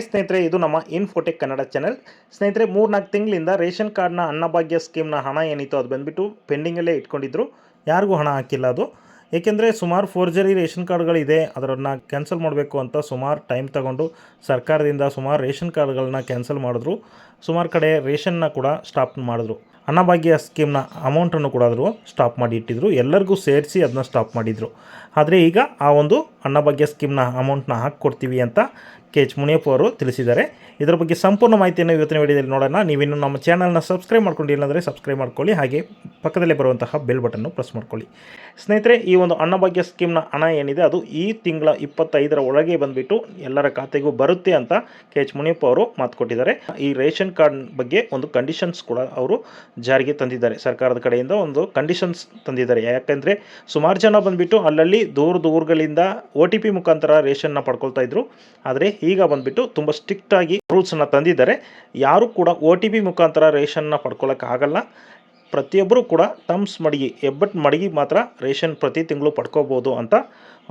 ಸ್ನೇಹಿತರೆ, ಇದು ನಮ್ಮ ಇನ್ಫೋಟೆಕ್ ಕನ್ನಡ ಚಾನೆಲ್ ಸ್ನೇಹಿತರೆ, ಮೂರ್ನಾಲ್ಕು ತಿಂಗಳಿಂದ ರೇಷನ್ ಕಾರ್ಡ್ನ ಅನ್ನಭಾಗ್ಯ ಸ್ಕೀಮ್ನ ಹಣ ಏನಿತ್ತು ಅದು ಬಂದುಬಿಟ್ಟು ಪೆಂಡಿಂಗಲ್ಲೇ ಇಟ್ಕೊಂಡಿದ್ರು. ಯಾರಿಗೂ ಹಣ ಹಾಕಿಲ್ಲ ಅದು. ಏಕೆಂದರೆ, ಸುಮಾರು ಫೋರ್ಜರಿ ರೇಷನ್ ಕಾರ್ಡ್ಗಳಿದೆ. ಅದರನ್ನು ಕ್ಯಾನ್ಸಲ್ ಮಾಡಬೇಕು ಅಂತ ಸುಮಾರು ಟೈಮ್ ತಗೊಂಡು ಸರ್ಕಾರದಿಂದ ಸುಮಾರು ರೇಷನ್ ಕಾರ್ಡ್ಗಳನ್ನ ಕ್ಯಾನ್ಸಲ್ ಮಾಡಿದ್ರು. ಸುಮಾರು ಕಡೆ ರೇಷನ್ನ ಕೂಡ ಸ್ಟಾಪ್ ಮಾಡಿದ್ರು. ಅನ್ನಭಾಗ್ಯ ಸ್ಕೀಮ್ನ ಅಮೌಂಟನ್ನು ಕೂಡ ಆದರೂ ಸ್ಟಾಪ್ ಮಾಡಿ ಇಟ್ಟಿದ್ರು. ಎಲ್ಲರಿಗೂ ಸೇರಿಸಿ ಅದನ್ನ ಸ್ಟಾಪ್ ಮಾಡಿದರು. ಆದರೆ ಈಗ ಆ ಒಂದು ಅನ್ನಭಾಗ್ಯ ಸ್ಕೀಮ್ನ ಅಮೌಂಟ್ನ ಹಾಕ್ಕೊಡ್ತೀವಿ ಅಂತ ಕೆ ಎಚ್ ಮುನಿಯಪ್ಪ ಅವರು ತಿಳಿಸಿದ್ದಾರೆ. ಇದರ ಬಗ್ಗೆ ಸಂಪೂರ್ಣ ಮಾಹಿತಿಯನ್ನು ಇವತ್ತಿನ ವಿಡಿಯೋದಲ್ಲಿ ನೋಡೋಣ. ನೀವಿನ್ನು ನಮ್ಮ ಚಾನಲ್ನ ಸಬ್ಸ್ಕ್ರೈಬ್ ಮಾಡ್ಕೊಂಡಿಲ್ಲ ಅಂದರೆ ಸಬ್ಸ್ಕ್ರೈಬ್ ಮಾಡ್ಕೊಳ್ಳಿ. ಹಾಗೆ ಪಕ್ಕದಲ್ಲೇ ಬರುವಂತಹ ಬೆಲ್ ಬಟನ್ನು ಪ್ರೆಸ್ ಮಾಡ್ಕೊಳ್ಳಿ. ಸ್ನೇಹಿತರೆ, ಈ ಒಂದು ಅನ್ನಭಾಗ್ಯ ಸ್ಕೀಮ್ನ ಹಣ ಏನಿದೆ, ಅದು ಈ ತಿಂಗಳ ಇಪ್ಪತ್ತೈದರ ಒಳಗೆ ಬಂದುಬಿಟ್ಟು ಎಲ್ಲರ ಖಾತೆಗೂ ಬರುತ್ತೆ ಅಂತ ಕೆ ಎಚ್ ಮುನಿಯಪ್ಪ ಅವರು ಮಾತು ಕೊಟ್ಟಿದ್ದಾರೆ ಈ ರೇಷನ್ ಕಾರ್ಡ್ ಬಗ್ಗೆ ಒಂದು ಕಂಡೀಷನ್ಸ್ ಕೂಡ ಅವರು ಜಾರಿಗೆ ತಂದಿದ್ದಾರೆ. ಸರ್ಕಾರದ ಕಡೆಯಿಂದ ಒಂದು ಕಂಡೀಷನ್ಸ್ ತಂದಿದ್ದಾರೆ. ಯಾಕಂದರೆ ಸುಮಾರು ಜನ ಬಂದುಬಿಟ್ಟು ಅಲ್ಲಲ್ಲಿ ದೂರ ದೂರಗಳಿಂದ ಒ ಟಿ ಪಿ ಮುಖಾಂತರ ರೇಷನ್ನ ಪಡ್ಕೊಳ್ತಾ ಇದ್ರು. ಆದರೆ ಈಗ ಬಂದುಬಿಟ್ಟು ತುಂಬ ಸ್ಟ್ರಿಕ್ಟಾಗಿ ರೂಲ್ಸನ್ನು ತಂದಿದ್ದಾರೆ. ಯಾರು ಕೂಡ ಒ ಟಿ ಪಿ ಮುಖಾಂತರ ರೇಷನ್ನ ಪಡ್ಕೊಳ್ಳೋಕ್ಕಾಗಲ್ಲ ಪ್ರತಿಯೊಬ್ಬರು ಕೂಡ ತಮ್ಸ್ ಮಡಗಿ, ಹೆಬ್ಬಟ್ ಮಡಗಿ ಮಾತ್ರ ರೇಷನ್ ಪ್ರತಿ ತಿಂಗಳು ಪಡ್ಕೋಬೋದು ಅಂತ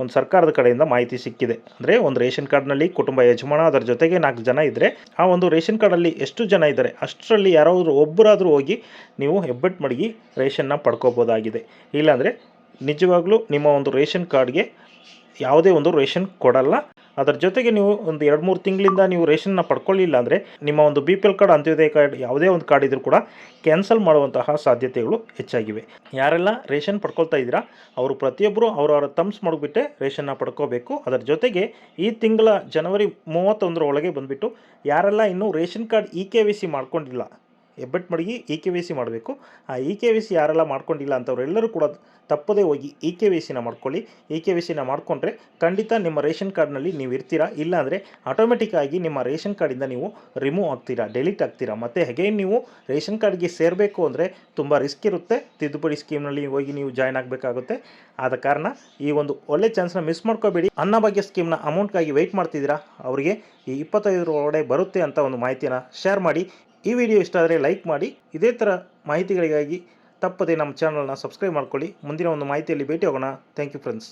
ಒಂದು ಸರ್ಕಾರದ ಕಡೆಯಿಂದ ಮಾಹಿತಿ ಸಿಕ್ಕಿದೆ. ಅಂದರೆ ಒಂದು ರೇಷನ್ ಕಾರ್ಡ್ನಲ್ಲಿ ಕುಟುಂಬ ಯಜಮಾನ ಅದರ ಜೊತೆಗೆ ನಾಲ್ಕು ಜನ ಇದ್ದರೆ ಆ ಒಂದು ರೇಷನ್ ಕಾರ್ಡಲ್ಲಿ ಎಷ್ಟು ಜನ ಇದ್ದಾರೆ, ಅಷ್ಟರಲ್ಲಿ ಯಾರಾದರೂ ಒಬ್ಬರಾದರೂ ಹೋಗಿ ನೀವು ಹೆಬ್ಬಟ್ಟು ಮಡಗಿ ರೇಷನ್ನ ಪಡ್ಕೋಬೋದಾಗಿದೆ. ಇಲ್ಲಾಂದರೆ ನಿಜವಾಗ್ಲೂ ನಿಮ್ಮ ಒಂದು ರೇಷನ್ ಕಾರ್ಡ್ಗೆ ಯಾವುದೇ ಒಂದು ರೇಷನ್ ಕೊಡಲ್ಲ. ಅದರ ಜೊತೆಗೆ ನೀವು ಒಂದು ಎರಡು ಮೂರು ತಿಂಗಳಿಂದ ನೀವು ರೇಷನ್ನ ಪಡ್ಕೊಳ್ಳಿಲ್ಲ ಅಂದರೆ ನಿಮ್ಮ ಒಂದು B P L card, Antyodaya card, ಯಾವುದೇ ಒಂದು ಕಾರ್ಡ್ ಇದ್ರೂ ಕೂಡ ಕ್ಯಾನ್ಸಲ್ ಮಾಡುವಂತಹ ಸಾಧ್ಯತೆಗಳು ಹೆಚ್ಚಾಗಿವೆ. ಯಾರೆಲ್ಲ ರೇಷನ್ ಪಡ್ಕೊಳ್ತಾ ಇದ್ದೀರಾ, ಅವರು ಪ್ರತಿಯೊಬ್ಬರು ಅವರವರ ತಮ್ಸ್ ಮಾಡಿಬಿಟ್ಟೆ ರೇಷನ್ನ ಪಡ್ಕೋಬೇಕು. ಅದರ ಜೊತೆಗೆ ಈ ತಿಂಗಳ ಜನವರಿ ಮೂವತ್ತೊಂದರ ಒಳಗೆ ಬಂದುಬಿಟ್ಟು ಯಾರೆಲ್ಲ ಇನ್ನೂ ration card e K Y C ಮಾಡ್ಕೊಂಡಿಲ್ಲ ಹೆಬ್ಬೆಟ್ ಮಡಗಿ ಇ ಕೆ ವಿ ಸಿ ಮಾಡಬೇಕು. ಆ ಇ ಕೆ ವಿ ಸಿ ಯಾರೆಲ್ಲ ಮಾಡ್ಕೊಂಡಿಲ್ಲ ಅಂಥವರೆಲ್ಲರೂ ಕೂಡ ತಪ್ಪದೇ ಹೋಗಿ ಇ ಕೆ ವಿ ಸಿನ ಮಾಡ್ಕೊಳ್ಳಿ. ಇ ಕೆ ವಿ ಸಿನ ಮಾಡಿಕೊಂಡ್ರೆ ಖಂಡಿತ ನಿಮ್ಮ ರೇಷನ್ ಕಾರ್ಡ್ನಲ್ಲಿ ನೀವು ಇರ್ತೀರಾ? ಇಲ್ಲಾಂದರೆ ಆಟೋಮೆಟಿಕ್ ಆಗಿ ನಿಮ್ಮ ರೇಷನ್ ಕಾರ್ಡಿಂದ ನೀವು ರಿಮೂವ್ ಆಗ್ತೀರಾ, ಡೆಲೀಟ್ ಆಗ್ತೀರಾ? ಮತ್ತು ಅಗೈನ್ ನೀವು ರೇಷನ್ ಕಾರ್ಡ್ಗೆ ಸೇರಬೇಕು ಅಂದರೆ ತುಂಬ ರಿಸ್ಕ್ ಇರುತ್ತೆ. ತಿದ್ದುಪಡಿ ಸ್ಕೀಮ್ನಲ್ಲಿ ಹೋಗಿ ನೀವು ಜಾಯ್ನ್ ಆಗಬೇಕಾಗುತ್ತೆ. ಆದ ಕಾರಣ ಈ ಒಂದು ಒಳ್ಳೆ ಚಾನ್ಸ್ನ ಮಿಸ್ ಮಾಡ್ಕೋಬೇಡಿ. ಅನ್ನಭಾಗ್ಯ ಸ್ಕೀಮ್ನ ಅಮೌಂಟ್ಗಾಗಿ ವೆಯ್ಟ್ ಮಾಡ್ತಿದ್ದೀರಾ? ಅವರಿಗೆ ಈ ಇಪ್ಪತ್ತೈದರ ಒಳಗಡೆ ಬರುತ್ತೆ ಅಂತ ಒಂದು ಮಾಹಿತಿನ ಶೇರ್ ಮಾಡಿ. ಈ ವಿಡಿಯೋ ಇಷ್ಟ ಆದರೆ ಲೈಕ್ ಮಾಡಿ, ಇದೇ ಥರ ಮಾಹಿತಿಗಳಿಗಾಗಿ ತಪ್ಪದೆ ನಮ್ಮ ಚಾನಲ್ನ ಸಬ್ಸ್ಕ್ರೈಬ್ ಮಾಡ್ಕೊಳ್ಳಿ. ಮುಂದಿನ ಒಂದು ಮಾಹಿತಿಯಲ್ಲಿ ಭೇಟಿ ಹೋಗೋಣ ಥ್ಯಾಂಕ್ ಯು ಫ್ರೆಂಡ್ಸ್